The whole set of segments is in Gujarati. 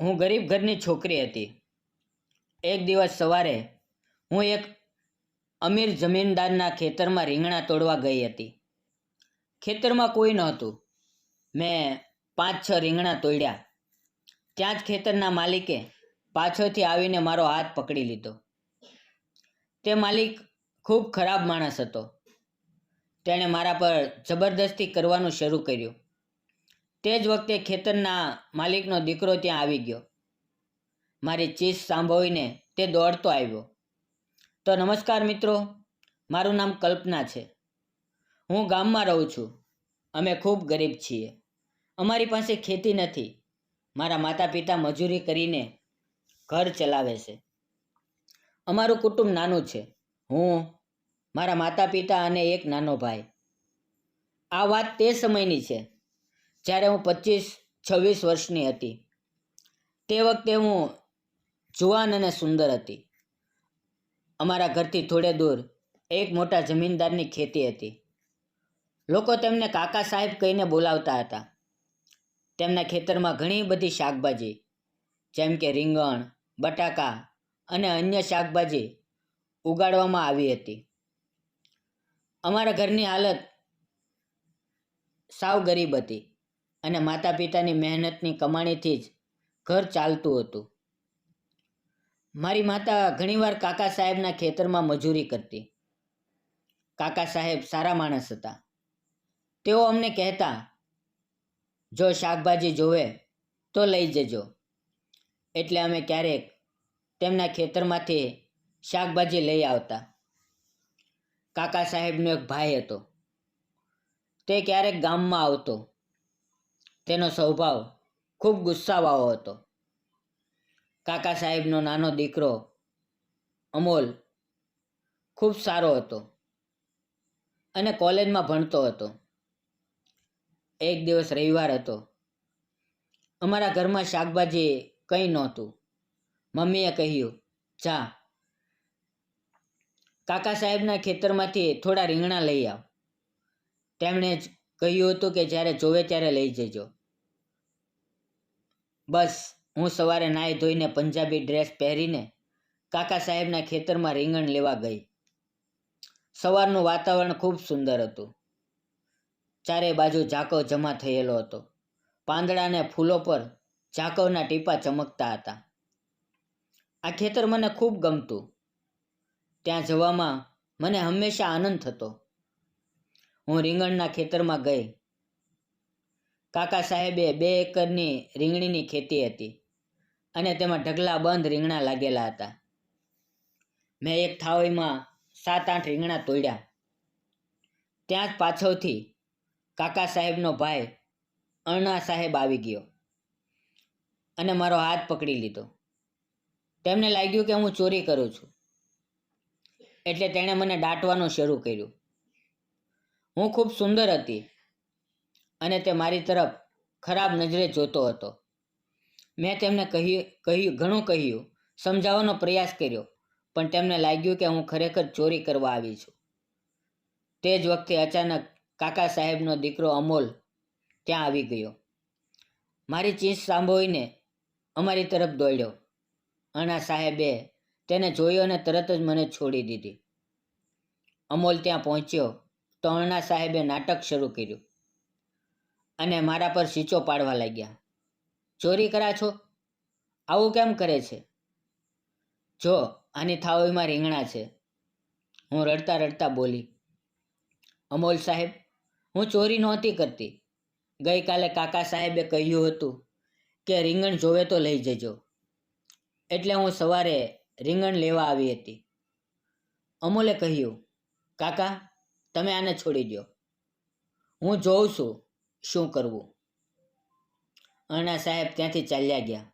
હું ગરીબ ઘરની છોકરી હતી. એક દિવસ સવારે હું એક અમીર જમીનદારના ખેતરમાં રીંગણા તોડવા ગઈ હતી. ખેતરમાં કોઈ નહોતું. મેં પાંચ છ રીંગણા તોડ્યા. ત્યાં જ ખેતરના માલિકે પાછળથી આવીને મારો હાથ પકડી લીધો. તે માલિક ખૂબ ખરાબ માણસ હતો. તેણે મારા પર જબરદસ્તી કરવાનું શરૂ કર્યું. તે જ વખતે ખેતરના માલિકનો દીકરો ત્યાં આવી ગયો. મારી ચીસ સાંભળીને તે દોડતો આવ્યો. તો નમસ્કાર મિત્રો, મારું નામ કલ્પના છે. હું ગામમાં રહું છું. અમે ખૂબ ગરીબ છીએ. અમારી પાસે ખેતી નથી. મારા માતા પિતા મજૂરી કરીને ઘર ચલાવે છે. અમારું કુટુંબ નાનું છે. હું, મારા માતા પિતા અને એક નાનો ભાઈ. આ વાત તે સમયની છે જ્યારે હું પચીસ, છવ્વીસ વર્ષની હતી, તે વખતે હું જુવાન અને સુંદર હતી. અમારા ઘરથી થોડે દૂર એક મોટા જમીનદારની ખેતી હતી. લોકો તેમને કાકા સાહેબ કહીને બોલાવતા હતા. તેમના ખેતરમાં ઘણી બધી શાકભાજી, જેમ કે રીંગણ, બટાકા અને અન્ય શાકભાજી ઉગાડવામાં આવી હતી. અમારા ઘરની હાલત સાવ ગરીબ હતી. અને માતા પિતાની મહેનતની કમાણીથી જ ઘર ચાલતું હતું. મારી માતા ઘણીવાર કાકા સાહેબના ખેતરમાં મજૂરી કરતી. કાકા સાહેબ સારા માણસ હતા. તેઓ અમને કહેતા, જો શાકભાજી જોવે, તો લઈ જજો. એટલે અમે ક્યારેક તેમના ખેતરમાંથી શાકભાજી લઈ આવતા. કાકા સાહેબનો એક ભાઈ હતો. તે ક્યારેક ગામમાં આવતો. તેનો સ્વભાવ ખૂબ ગુસ્સાવાળો હતો. કાકા સાહેબનો નાનો દીકરો અમોલ ખૂબ સારો હતો અને કોલેજમાં ભણતો હતો. એક દિવસ રવિવાર હતો. અમારા ઘરમાં શાકભાજી કંઈ નહોતું. મમ્મીએ કહ્યું, જા, કાકા સાહેબના ખેતરમાંથી થોડા રીંગણા લઈ આવ. તેમણે જ કહ્યું હતું કે જ્યારે જોવે ત્યારે લઈ જજો. બસ, હું સવારે નાહી ધોઈને પંજાબી ડ્રેસ પહેરીને કાકા સાહેબના ખેતરમાં રીંગણ લેવા ગઈ. સવારનું વાતાવરણ ખૂબ સુંદર હતું. ચારે બાજુ ઝાકવ જમા થયેલો હતો. પાંદડાને ફૂલો પર ઝાકવના ટીપા ચમકતા હતા. આ ખેતર મને ખૂબ ગમતું. ત્યાં જવામાં મને હંમેશા આનંદ થતો. હું રીંગણના ખેતરમાં ગઈ. કાકા સાહેબે બે એકરની રીંગણીની ખેતી હતી અને તેમાં ઢગલા બંધ રીંગણા લાગેલા હતા. મેં એક થાળીમાં સાત આઠ રીંગણા તોડ્યા. ત્યાં જ પાછળથી કાકા સાહેબનો ભાઈ અણના સાહેબ આવી ગયો અને મારો હાથ પકડી લીધો. તેમને લાગ્યું કે હું ચોરી કરું છું. એટલે તેણે મને દાટવાનું શરૂ કર્યું. હું ખૂબ સુંદર હતી. અને તે મારી તરફ ખરાબ નજરે જોતો હતો. મેં તેમને કહ્યું કહ્યું ઘણું કહ્યું, સમજાવવાનો પ્રયાસ કર્યો, પણ તેમને લાગ્યું કે હું ખરેખર ચોરી કરવા આવી છું. તે જ વખતે અચાનક કાકા સાહેબનો દીકરો અમોલ ત્યાં આવી ગયો. મારી ચીસ સાંભળીને અમારી તરફ દોડ્યો. અણા સાહેબે તેને જોયો અને તરત જ મને છોડી દીધી. અમોલ ત્યાં પહોંચ્યો તો અણા સાહેબે નાટક શરૂ કર્યું. અને મારા પર સીચો પાડવા લાગ્યા. ચોરી કરા છો? આવું કેમ કરે છે? જો, આની થાળીમાં રીંગણા છે. હું રડતા રડતા બોલી, અમોલ સાહેબ, હું ચોરી નહોતી કરતી. ગઈકાલે કાકા સાહેબે કહ્યું હતું કે રીંગણ જોવે તો લઈ જજો. એટલે હું સવારે રીંગણ લેવા આવી હતી. અમોલે કહ્યું, કાકા, તમે આને છોડી દો હું જોઉં છું શું કરવું? અણા સાહેબ ત્યાંથી ચાલ્યા ગયા.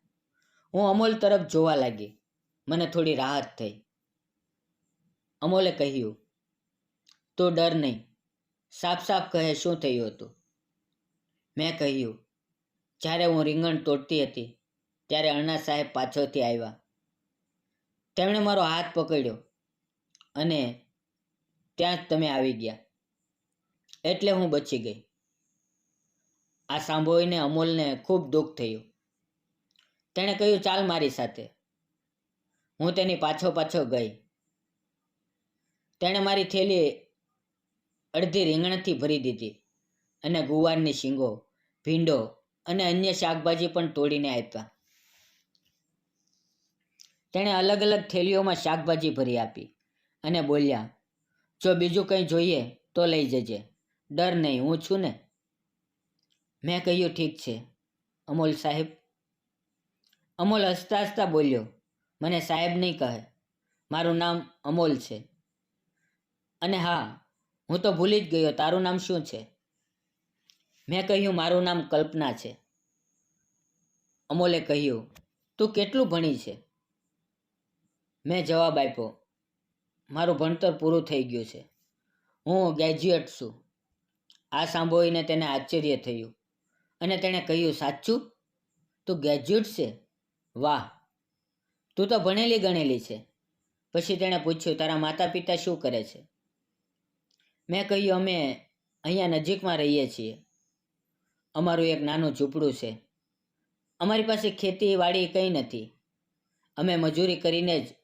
હું અમોલ તરફ જોવા લાગી. મને થોડી રાહત થઈ. અમોલે કહ્યું, તો ડર નહીં. સાફ સાફ કહે શું થયું હતું? મેં કહ્યું, જ્યારે હું રીંગણ તોડતી હતી, ત્યારે અણા સાહેબ પાછળથી આવ્યા. તેમણે મારો હાથ પકડ્યો અને ત્યાં જ તમે આવી ગયા. એટલે હું બચી ગઈ. આ સાંભળીને અમોલને ખૂબ દુઃખ થયું. તેણે કહ્યું, ચાલ મારી સાથે. હું તેની પાછો પાછો ગઈ. તેણે મારી થેલી અડધી રીંગણથી ભરી દીધી અને ગુવારની શીંગો, ભીંડો અને અન્ય શાકભાજી પણ તોડીને આપ્યા. તેણે અલગ અલગ થેલીઓમાં શાકભાજી ભરી આપી અને બોલ્યા, જો બીજું કંઈ જોઈએ તો લઈ જજે. ડર નહીં, હું છું ને મેં કહ્યું, ઠીક છે. અમોલ સાહેબ અમોલ હસતા હસતા બોલ્યો, મને સાહેબ નહીં કહે. મારું નામ અમોલ છે. અને હા, હું તો ભૂલી જ ગયો. તારું નામ શું છે? મેં કહ્યું, મારું નામ કલ્પના છે. અમોલે કહ્યું, તું કેટલું ભણી છે? મેં જવાબ આપ્યો, મારું ભણતર પૂરું થઈ ગયું છે. હું ગ્રેજ્યુએટ છું. આ સાંભળીને તેને આશ્ચર્ય થયું. અને તેણે કહ્યું, સાચું? તું ગ્રેજ્યુએટ છે? વાહ! તું તો ભણેલી ગણેલી છે. પછી તેણે પૂછ્યું, તારા માતા પિતા શું કરે છે? મેં કહ્યું, અમે અહીંયા નજીકમાં રહીએ છીએ. અમારું એક નાનું ઝૂંપડું છે. અમારી પાસે ખેતીવાડી કંઈ નથી. અમે મજૂરી કરીને જ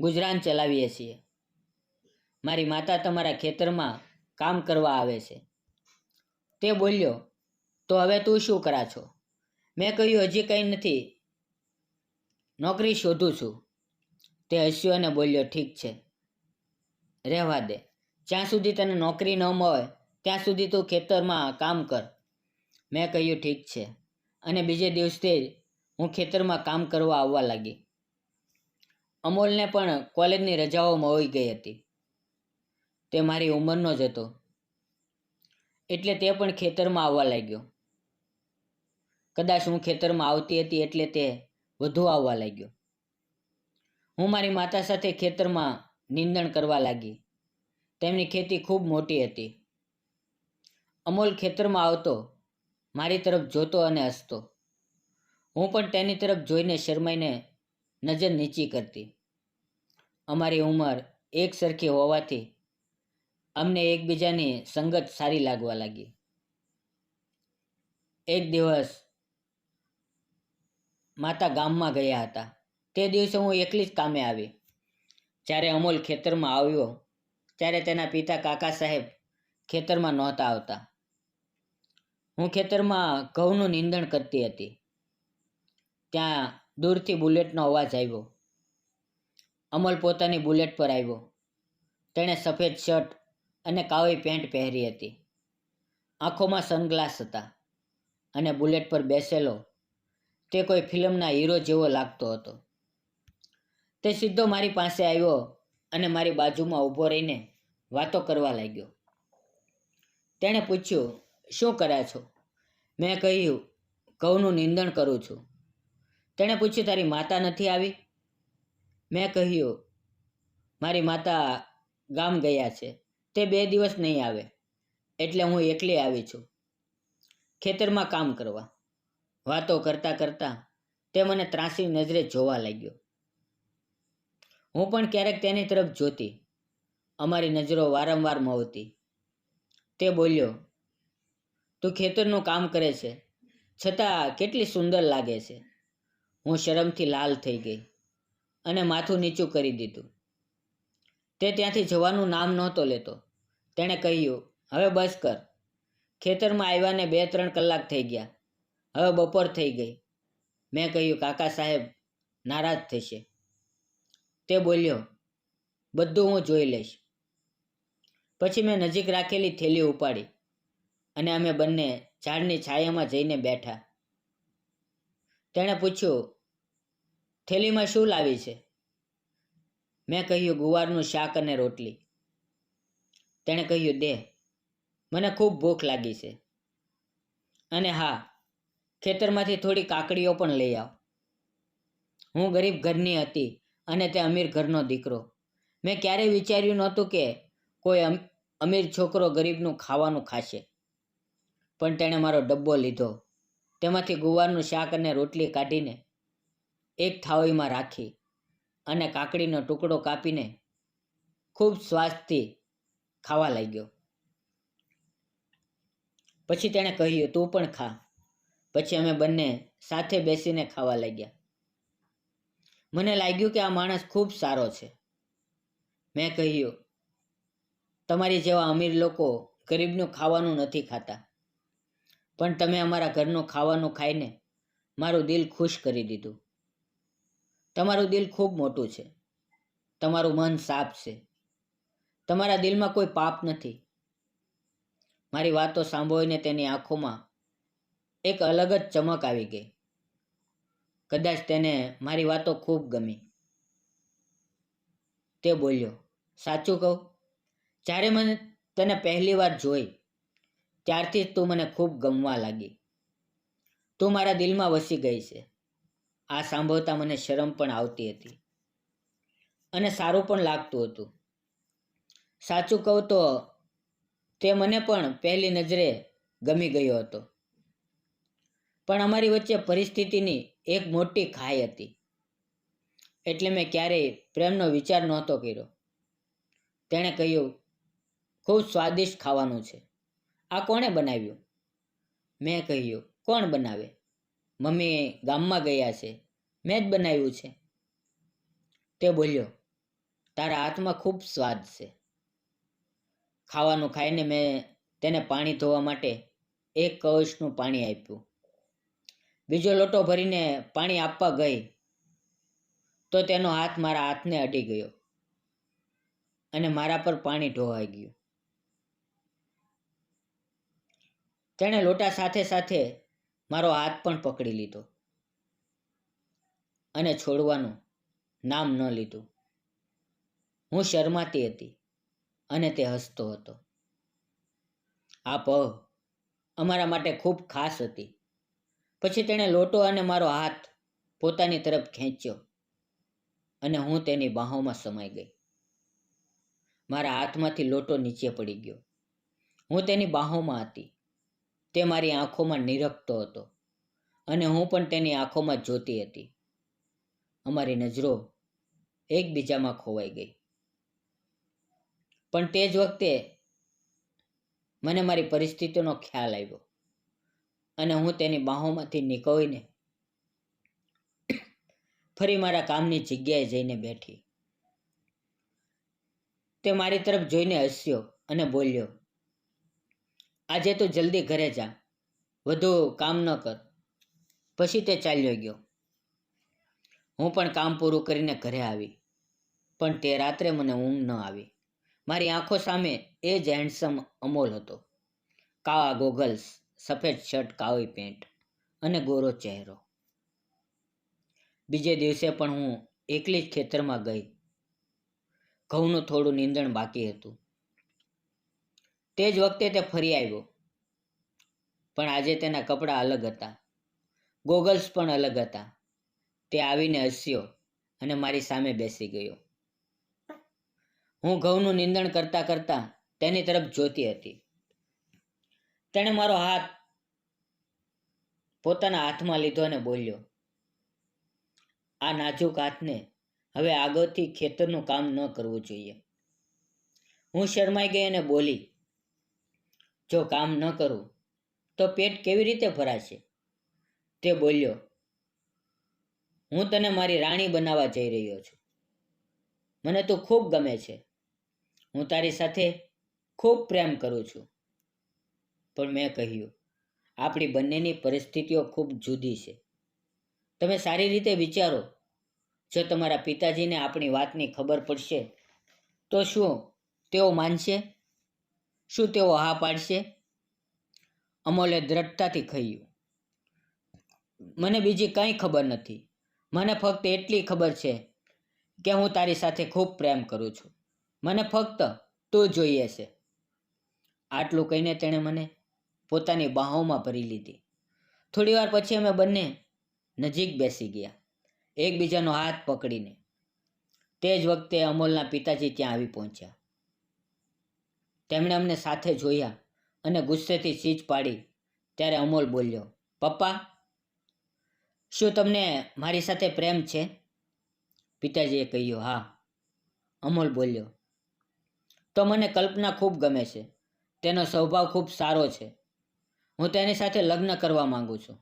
ગુજરાન ચલાવીએ છીએ. મારી માતા તમારા ખેતરમાં કામ કરવા આવે છે. તે બોલ્યો તો હવે તું શું કરા છો? મેં કહ્યું, હજી કંઈ નથી. નોકરી શોધું છું. તે હસ્યો અને બોલ્યો, ઠીક છે. રહેવા દે. જ્યાં સુધી તને નોકરી ન મળે, ત્યાં સુધી તું ખેતરમાં કામ કર. મેં કહ્યું, ઠીક છે. અને બીજે દિવસથી જ હું ખેતરમાં કામ કરવા આવવા લાગી. અમોલને પણ કોલેજની રજાઓ મળી ગઈ હતી. તે મારી ઉંમરનો જ હતો. એટલે તે પણ ખેતરમાં આવવા લાગ્યો. કદાચ હું ખેતરમાં આવતી હતી એટલે તે વધુ આવવા લાગ્યો. હું મારી માતા સાથે ખેતરમાં નિંદણ કરવા લાગી. તેમની ખેતી ખૂબ મોટી હતી. અમોલ ખેતરમાં આવતો, મારી તરફ જોતો અને હસતો. હું પણ તેની તરફ જોઈને શરમાઈને નજર નીચી કરતી. અમારી ઉંમર એક સરખી હોવાથી અમને એકબીજાની સંગત સારી લાગવા લાગી. એક દિવસ માતા ગામમાં ગયા હતા. તે દિવસે હું એકલી જ કામે આવી. જ્યારે અમોલ ખેતરમાં આવ્યો, ત્યારે તેના પિતા કાકા સાહેબ ખેતરમાં નહોતા આવતા. હું ખેતરમાં ઘઉંનું નિંદણ કરતી હતી. ત્યાં દૂરથી બુલેટનો અવાજ આવ્યો. અમલ પોતાની બુલેટ પર આવ્યો. તેણે સફેદ શર્ટ અને કાળી પેન્ટ પહેરી હતી. આંખોમાં સનગ્લાસ હતા અને બુલેટ પર બેસેલો તે કોઈ ફિલ્મના હીરો જેવો લાગતો હતો. તે સીધો મારી પાસે આવ્યો અને મારી બાજુમાં ઊભો રહીને વાતો કરવા લાગ્યો. તેણે પૂછ્યું, શું કર્યા છો? મેં કહ્યું, ઘઉંનું નિંદણ કરું છું. તેણે પૂછ્યું, તારી માતા નથી આવી? મેં કહ્યું, મારી માતા ગામ ગયા છે. તે બે દિવસ નહીં આવે, એટલે હું એકલી આવી છું. ખેતરમાં કામ કરવા. વાતો કરતાં કરતાં તે મને ત્રાસી નજરે જોવા લાગ્યો. હું પણ ક્યારેક તેની તરફ જોતી. અમારી નજરો વારંવાર મળતી તે બોલ્યો, તું ખેતરનું કામ કરે છે. છતાં કેટલી સુંદર લાગે છે. હું શરમથી લાલ થઈ ગઈ અને માથું નીચું કરી દીધું. તે ત્યાંથી જવાનું નામ નહોતો લેતો. તેણે કહ્યું, હવે બસ કર. ખેતરમાં આવ્યાને બે ત્રણ કલાક થઈ ગયા. હવે બપોર થઈ ગઈ. મેં કહ્યું, કાકા સાહેબ, નારાજ થશે. તે બોલ્યો, બધું હું જોઈ લઈશ. પછી મેં નજીક રાખેલી થેલી ઉપાડી અને અમે બંને ઝાડની છાયામાં જઈને બેઠા. તેણે પૂછ્યું, થેલીમાં શું લાવી છે? મેં કહ્યું, ગુવારનું શાક અને રોટલી. તેણે કહ્યું દે મને ખૂબ ભૂખ લાગી છે. અને હા ખેતરમાંથી થોડી કાકડીઓ પણ લઈ આવ. હું ગરીબ ઘરની હતી અને તે અમીર ઘરનો દીકરો. મેં ક્યારેય વિચાર્યું નહોતું કે કોઈ અમીર છોકરો ગરીબનું ખાવાનું ખાશે. પણ તેણે મારો ડબ્બો લીધો. તેમાંથી ગુવારનું શાક અને રોટલી કાઢીને એક થાળીમાં રાખી અને કાકડીનો ટુકડો કાપીને ખૂબ સ્વાદથી ખાવા લાગ્યો. પછી તેણે કહ્યું, તું પણ ખા. પછી અમે બંને સાથે બેસીને ખાવા લાગ્યા. મને લાગ્યું કે આ માણસ ખૂબ સારો છે. મેં કહ્યું, તમારી જેવા અમીર લોકો ગરીબનું ખાવાનું નથી ખાતા. પણ તમે અમારા ઘરનું ખાવાનું ખાઈને મારું દિલ ખુશ કરી દીધું. તમારું દિલ ખૂબ મોટું છે. તમારું મન સાફ છે. તમારા દિલમાં કોઈ પાપ નથી. મારી વાતો સાંભળીને તેની આંખોમાં એક અલગ જ ચમક આવી ગઈ. કદાચ તેને મારી વાતો ખૂબ ગમી. તે બોલ્યો, સાચું કહું? જ્યારે મને તને પહેલી વાર જોઈ, ત્યારથી તું મને ખૂબ ગમવા લાગી. તું મારા દિલમાં વસી ગઈ છે. આ સાંભળતા મને શરમ પણ આવતી હતી. અને સારું પણ લાગતું હતું. સાચું કહું તો તે મને પણ પહેલી નજરે ગમી ગયો હતો. પણ અમારી વચ્ચે પરિસ્થિતિની એક મોટી ખાઈ હતી. એટલે મેં ક્યારેય પ્રેમનો વિચાર નહોતો કર્યો. તેણે કહ્યું, ખૂબ સ્વાદિષ્ટ ખાવાનું છે. આ કોણે બનાવ્યું? મેં કહ્યું, કોણ બનાવે? મમ્મી ગામમાં ગયા છે. મેં જ બનાવ્યું છે. તે બોલ્યો, તારા હાથમાં ખૂબ સ્વાદ છે. ખાવાનું ખાઈને મેં તેને પાણી ધોવા માટે એક કવચનું પાણી આપ્યું. બીજો લોટો ભરીને પાણી આપવા ગઈ, તો તેનો હાથ મારા હાથને અડી ગયો અને મારા પર પાણી ઢોવાઈ ગયું. તેણે લોટા સાથે સાથે મારો હાથ પણ પકડી લીધો અને છોડવાનું નામ ન લીધું. હું શરમાતી હતી અને તે હસતો હતો. આ પહ અમારા માટે ખૂબ ખાસ હતી. પછી તેણે લોટો અને મારો હાથ પોતાની તરફ ખેંચ્યો અને હું તેની બાહોમાં સમાઈ ગઈ. મારા હાથમાંથી લોટો નીચે પડી ગયો. હું તેની બાહોમાં હતી. તે મારી આંખોમાં નિરખતો હતો અને હું પણ તેની આંખોમાં જોતી હતી. અમારી નજરો એકબીજામાં ખોવાઈ ગઈ. પણ તે જ વખતે મને મારી પરિસ્થિતિનો ખ્યાલ આવ્યો. અને હું તેની બાહોમાંથી નીકળીને ફરી મારા કામની જગ્યાએ જઈને બેઠી. તે મારી તરફ જોઈને હસ્યો અને બોલ્યો, આજે તું જલ્દી ઘરે જા, વધુ કામ ન કર. પછી તે ચાલ્યો ગયો. હું પણ કામ પૂરું કરીને ઘરે આવી, પણ તે રાત્રે મને ઊંઘ ન આવી. મારી આંખો સામે એ જ હેન્ડસમ અમોલ હતો, કાળા ગોગલ્સ સફેદ શર્ટ કાળી પેન્ટ અને ગોરો ચહેરો. બીજે દિવસે પણ હું એકલી જ ખેતરમાં ગઈ. ઘઉંનું થોડું નીંદણ બાકી હતું. તે જ વખતે તે ફરી આવ્યો. પણ આજે તેના કપડાં અલગ હતા. ગોગલ્સ પણ અલગ હતા. તે આવીને હસ્યો અને મારી સામે બેસી ગયો. હું ઘઉંનું નિંદણ કરતાં કરતાં તેની તરફ જોતી હતી. તેણે મારો હાથ પોતાના હાથમાં લીધો અને બોલ્યો, આ નાજુક હાથને હવે આગળથી ખેતરનું કામ ન કરવું જોઈએ. હું શરમાઈ ગઈ અને બોલી, જો કામ ન કરું, તો પેટ કેવી રીતે ભરાશે? તે બોલ્યો, હું તને મારી રાણી બનાવવા જઈ રહ્યો છું. મને તું ખૂબ ગમે છે. હું તારી સાથે ખૂબ પ્રેમ કરું છું. પણ મેં કહ્યું, આપણી બંનેની પરિસ્થિતિઓ ખૂબ જુદી છે. તમે સારી રીતે વિચારો. જો તમારા પિતાજીને આપણી વાતની ખબર પડશે, તો શું તેઓ માનશે? શું તેઓ હા પાડશે? અમોલે દ્રઢતાથી કહ્યું, મને બીજી કંઈ ખબર નથી. મને ફક્ત એટલી ખબર છે કે હું તારી સાથે ખૂબ પ્રેમ કરું છું. મને ફક્ત તું જોઈએ છે. આટલું કહીને તેણે મને પોતાની બાહોમાં ભરી લીધી. થોડી વાર પછી અમે બંને નજીક બેસી ગયા, એકબીજાનો હાથ પકડીને. તે જ વખતે અમોલના પિતાજી ત્યાં આવી પહોંચ્યા. તેમણે અમને સાથે જોયા અને ગુસ્સેથી ચીજ પાડી. ત્યારે અમોલ બોલ્યો, પપ્પા, શું તમને મારી સાથે પ્રેમ છે? પિતાજીએ કહ્યું, હા. અમોલ બોલ્યો, તો મને કલ્પના ખૂબ ગમે છે. તેનો સ્વભાવ ખૂબ સારો છે. હું તેની સાથે લગ્ન કરવા માંગુ છું.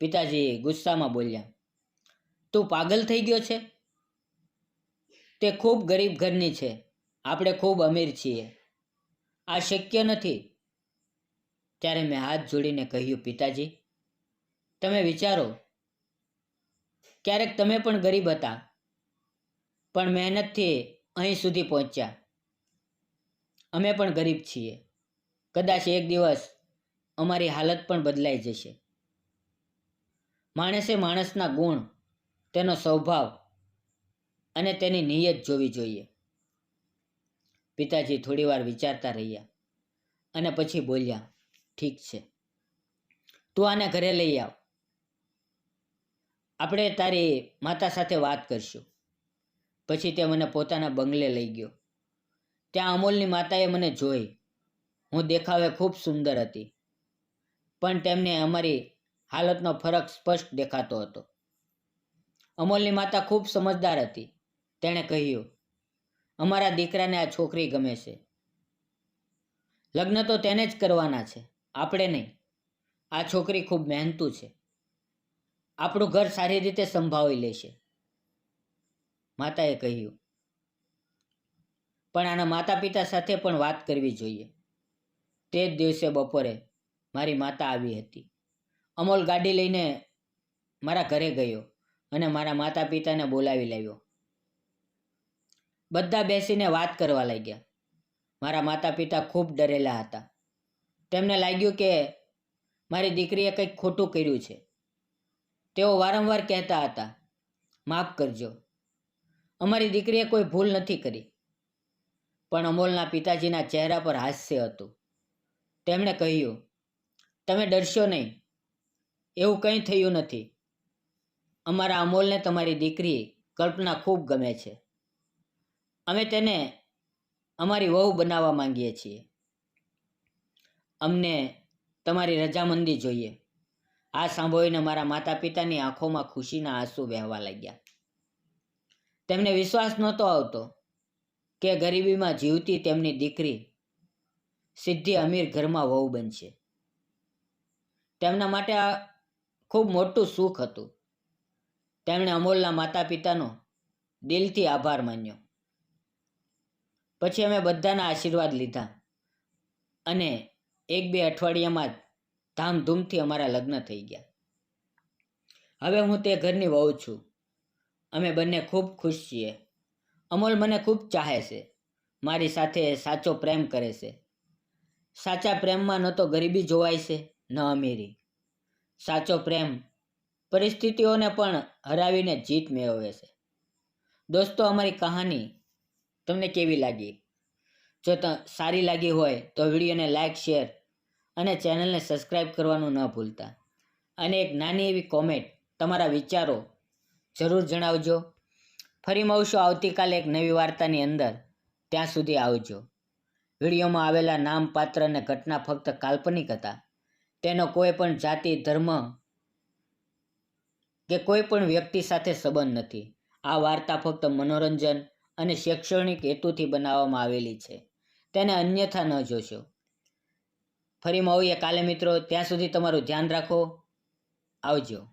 પિતાજી ગુસ્સામાં બોલ્યા, તું પાગલ થઈ ગયો છે? તે ખૂબ ગરીબ ઘરની છે. આપણે ખૂબ અમીર છીએ. આ શક્ય નથી. ત્યારે મેં હાથ જોડીને કહ્યું, પિતાજી, તમે વિચારો, ક્યારેક તમે પણ ગરીબ હતા, પણ મહેનતથી અહીં સુધી પહોંચ્યા. અમે પણ ગરીબ છીએ. કદાચ એક દિવસ અમારી હાલત પણ બદલાઈ જશે. માણસે માણસના ગુણ, તેનો સ્વભાવ અને તેની નિયત જોવી જોઈએ. પિતાજી થોડીવાર વિચારતા રહ્યા અને પછી બોલ્યા, ઠીક છે. તું આને ઘરે લઈ આવ. આપણે તારી માતા સાથે વાત કરશું. પછી તે મને પોતાના બંગલે લઈ ગયો. ત્યાં અમોલની માતાએ મને જોઈ હું દેખાવે ખૂબ સુંદર હતી. પણ તેમને અમારી હાલતનો ફરક સ્પષ્ટ દેખાતો હતો. અમોલની માતા ખૂબ સમજદાર હતી. તેણે કહ્યું, અમારા દીકરાને આ છોકરી ગમે છે. લગ્ન તો તેને જ કરવાના છે, આપણે નહીં. આ છોકરી ખૂબ મહેનતુ છે. આપણું ઘર સારી રીતે સંભાળી લેશે માતાએ કહ્યું, પણ આના માતા પિતા સાથે પણ વાત કરવી જોઈએ. તે જ દિવસે બપોરે મારી માતા આવી હતી. અમોલ ગાડી લઈને મારા ઘરે ગયો અને મારા માતા પિતાને બોલાવી લાવ્યો. બધા બેસીને વાત કરવા લાગ્યા. મારા માતા પિતા ખૂબ ડરેલા હતા. તેમને લાગ્યું કે મારી દીકરીએ કંઈક ખોટું કર્યું છે. તેઓ વારંવાર કહેતા હતા, માફ કરજો. અમારી દીકરીએ કોઈ ભૂલ નથી કરી. પણ અમોલના પિતાજીના ચહેરા પર હાસ્ય હતું. તેમણે કહ્યું, તમે ડરશો નહીં. એવું કંઈ થયું નથી. અમારા અમોલને તમારી દીકરી કલ્પના ખૂબ ગમે છે. અમે તેને અમારી વહુ બનાવવા માંગીએ છીએ. અમને તમારી રજામંદી જોઈએ. આ સાંભળીને મારા માતા પિતાની આંખોમાં ખુશીના આંસુ વહેવા લાગ્યા. તેમને વિશ્વાસ નહોતો આવતો કે ગરીબીમાં જીવતી તેમની દીકરી સિદ્ધિ અમીર ઘરમાં વહુ બનશે. તેમના માટે આ ખૂબ મોટું સુખ હતું. તેમણે અમોલના માતા પિતાનો દિલથી આભાર માન્યો. પછી અમે બધાના આશીર્વાદ લીધા અને એક બે અઠવાડિયામાં જ ધામધૂમથી અમારા લગ્ન થઈ ગયા. હવે હું તે ઘરની વહુ છું. અમે બંને ખૂબ ખુશ છીએ. અમોલ મને ખૂબ ચાહે છે. મારી સાથે સાચો પ્રેમ કરે છે. સાચા પ્રેમમાં ન તો ગરીબી જોવાય છે, ન અમીરી. સાચો પ્રેમ પરિસ્થિતિઓને પણ હરાવીને જીત મેળવે છે. દોસ્તો, અમારી કહાની તમને કેવી લાગી? જો ત, સારી લાગી હોય તો વિડીયોને લાઇક શેર અને ચેનલને સબસ્ક્રાઈબ કરવાનું ન ભૂલતા. અને એક નાની એવી કોમેન્ટ તમારા વિચારો જરૂર જણાવજો. ફરી મળશું આવતીકાલે એક નવી વાર્તાની અંદર. ત્યાં સુધી આવજો. વિડીયોમાં આવેલા નામ પાત્ર અને ઘટના ફક્ત કાલ્પનિક હતા. તેનો કોઈ પણ જાતિ, ધર્મ કે કોઈ પણ વ્યક્તિ સાથે સંબંધ નથી. આ વાર્તા ફક્ત મનોરંજન અને શૈક્ષણિક હેતુથી બનાવવામાં આવેલી છે. તેને અન્યથા ન જોશો. ફરી મળીએ કાલે મિત્રો, ત્યાં સુધી તમારું ધ્યાન રાખો. આવજો.